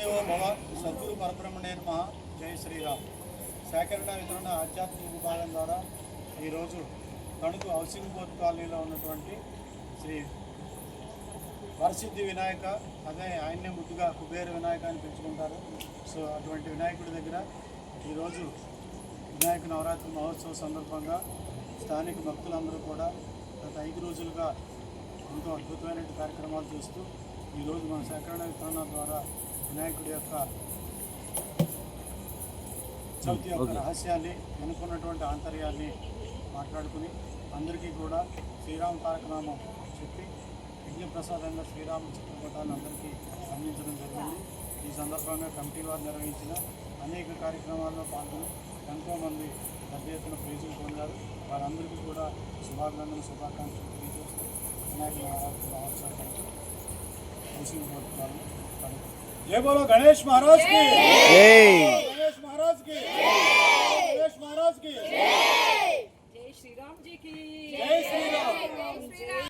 మాతృదేవో భవ సద్గురు పరబ్రహ్మణే నమ. జై శ్రీరామ్. సేకరణ వితరణ ఆధ్యాత్మిక విభాగం ద్వారా ఈరోజు తణుకు హౌసింగ్ బోర్డ్ కాలనీలో ఉన్నటువంటి శ్రీ వరసిద్ధి వినాయక అదే ఆయన్నే ముద్దుగా కుబేర వినాయక అని పిలుచుకుంటారు. సో అటువంటి వినాయకుడి దగ్గర ఈరోజు వినాయక నవరాత్రి మహోత్సవ సందర్భంగా స్థానిక భక్తులందరూ కూడా గత ఐదు రోజులుగా ఎంతో అద్భుతమైన కార్యక్రమాలు చేస్తూ ఈరోజు మన సేకరణ వితరణ ద్వారా వినాయకుడి యొక్క చవితి యొక్క రహస్యాన్ని వెనుకున్నటువంటి ఆంతర్యాన్ని మాట్లాడుకుని అందరికీ కూడా శ్రీరామ తారకనామం చెప్పి యజ్ఞప్రసాదంగా శ్రీరామ చిత్రపటాన్ని అందరికీ అందించడం జరిగింది. ఈ సందర్భంగా కమిటీ వారు నిర్వహించిన అనేక కార్యక్రమాల్లో పాల్గొని ఎంతోమంది పెద్ద ఎత్తున ప్రైజులు పొందారు. వారందరికీ కూడా శుభాభినందన శుభాకాంక్షలు తెలియజేస్తూ వినాయక నవరాత్రి మహోత్సవాలకు హౌసింగ్ ये बोलो गणेश महाराज की गणेश महाराज की गणेश महाराज की जय श्री राम जी की जय श्री राम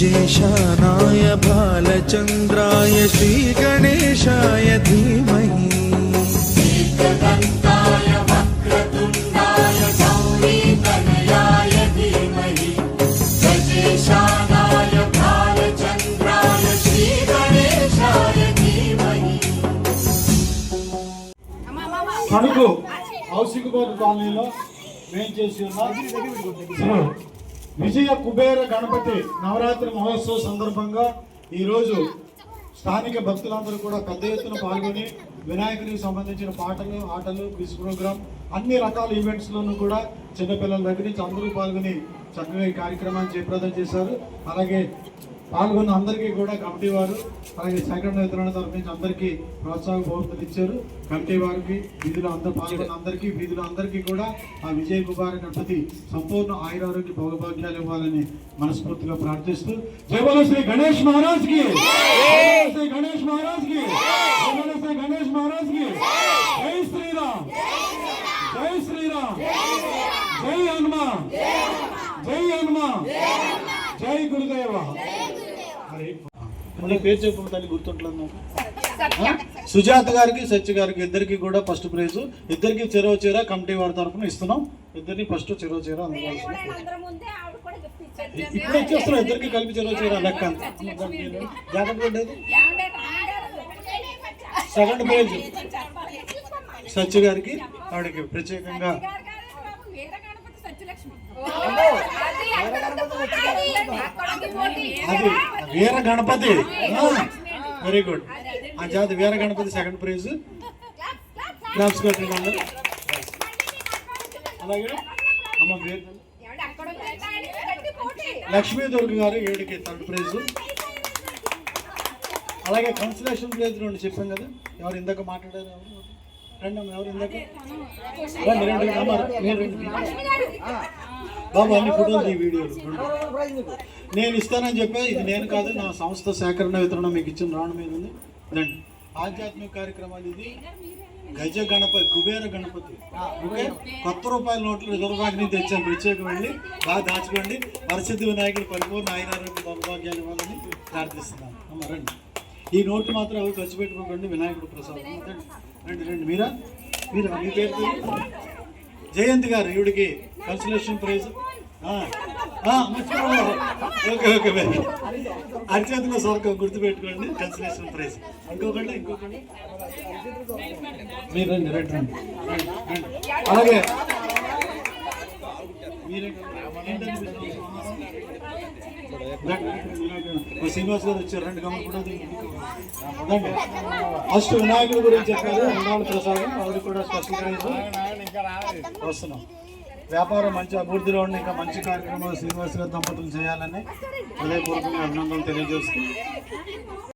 विजेशानाय बालचंद्राय श्री गणेशाय धीमहि। తణుకు కౌశిక కాలనీలో మేము చేసి విజయ కుబేర గణపతి నవరాత్రి మహోత్సవ సందర్భంగా ఈరోజు స్థానిక భక్తులందరూ కూడా పెద్ద ఎత్తున పాల్గొని వినాయకుడికి సంబంధించిన పాటలు ఆటలు క్విజ్ ప్రోగ్రామ్ అన్ని రకాల ఈవెంట్స్లోనూ కూడా చిన్నపిల్లల దగ్గర నుంచి అందరూ పాల్గొని చక్కగా ఈ కార్యక్రమాన్ని జయప్రదం చేశారు. అలాగే పాల్గొన్న అందరికీ కూడా కమిటీ వారు అలాగే సెకండ్ వితరణ తరఫు నుంచి అందరికీ ప్రోత్సాహ బహుమతులు ఇచ్చారు. కమిటీ వారికి వీధిలో అందరూ పాల్గొన్న అందరికీ వీధిలో అందరికీ కూడా ఆ విజయ కుమార్ గణపతి సంపూర్ణ ఆయురారోగ్య భోగభాగ్యాలు ఇవ్వాలని మనస్ఫూర్తిగా ప్రార్థిస్తూ జై శ్రీ గణేష్ మహారాజ్కి! శ్రీ గణేష్ మహారాజ్ మళ్ళీ పేరు చెప్పు తల్లి గుర్తుంటలేదు సుజాత గారికి సత్య గారికి ఇద్దరికి కూడా ఫస్ట్ ప్రైజ్ ఇద్దరికి చెరవ చీర కమిటీ వారి తరఫున ఇస్తున్నాం. ఇద్దరికి ఫస్ట్ చెరవ చీర ఇప్పుడు వచ్చేస్తున్నాం ఇద్దరికి కలిపి చెరవ చీర లెక్క. జాగ్రత్త సెకండ్ ప్రైజ్ సత్య గారికి ఆవిడకి ప్రత్యేకంగా గారు కాదు బాబు, వీర గణపతి సత్యలక్ష్మి అది అక్కడికి పోటీ. అది వీర గణపతి వెరీ గుడ్ ఆ జాతి Veera Ganapathi second prize claps కొట్టండి అందరూ. అలాగే. అమ్మ. లక్ష్మీ దుర్గ గారు ఏడుకి థర్డ్ ప్రైజ్ అలాగే కన్సలేషన్ ప్రైజ్ రెండు చెప్పాం కదా. ఎవరు ఇందాక మాట్లాడారు? ఎవరు? రండి అమ్మ, ఎవరు ఇందాక రండి రండి అమ్మ, బాబు అన్ని ఫోటోలు ఈ వీడియోలు. నేను ఇస్తానని చెప్పా ఇది నేను కాదు నా సంస్థ సేకరణ వితరణ మీకు ఇచ్చిన రావడం మీద ఉంది. రండి. ఆధ్యాత్మిక కార్యక్రమాలు ఇది. గజ గణపతి కుబేర గణపతి. ఓకే? కొత్త రూపాయల నోట్లు రిజర్వ్ బ్యాంక్ నుంచి తెచ్చాను ప్రత్యేకం వెళ్ళి బాగా దాచుకోండి. వరసిద్ధి వినాయకుడు పరిపూర్ణ ఆయురారోగ్య దౌర్భాగ్యాలు ఇవ్వాలని ప్రార్థిస్తున్నాను. అమ్మ రండి. ఈ నోటు మాత్రం అవి ఖర్చు పెట్టుకోకండి వినాయకుడు ప్రసాదం. రండి రండి. మీరా? మీరా? మీ పేరు? జయంత్ గారు ఈవిడికి consolation prize okay okay very good. అరిచేతిలో గుర్తుపెట్టుకోండి కన్సలేషన్ ప్రైజ్ ఇంకొకటి ఇంకొకటి మీరు రండి. రండి, రండి. అలాగే మీరే ఏంటండి మీ సంవత్సరం? రండి, రండి, ఓ శ్రీనివాస్ గారు వచ్చారు. రెండు గమలు కూడా ఫస్ట్ వినాయకుడి గురించి చెప్పారు. ఉండాలి ప్రసాదం. ఆవిడ కూడా స్పెషల్ వస్తున్నాం. వ్యాపారం మంచి అభివృద్ధిలో ఉండి ఇంకా మంచి కార్యక్రమాలు శ్రీనివాస్ గారు దంపతులు చేయాలని హృదయపూర్వకంగా అభినందనలు తెలియజేస్తూ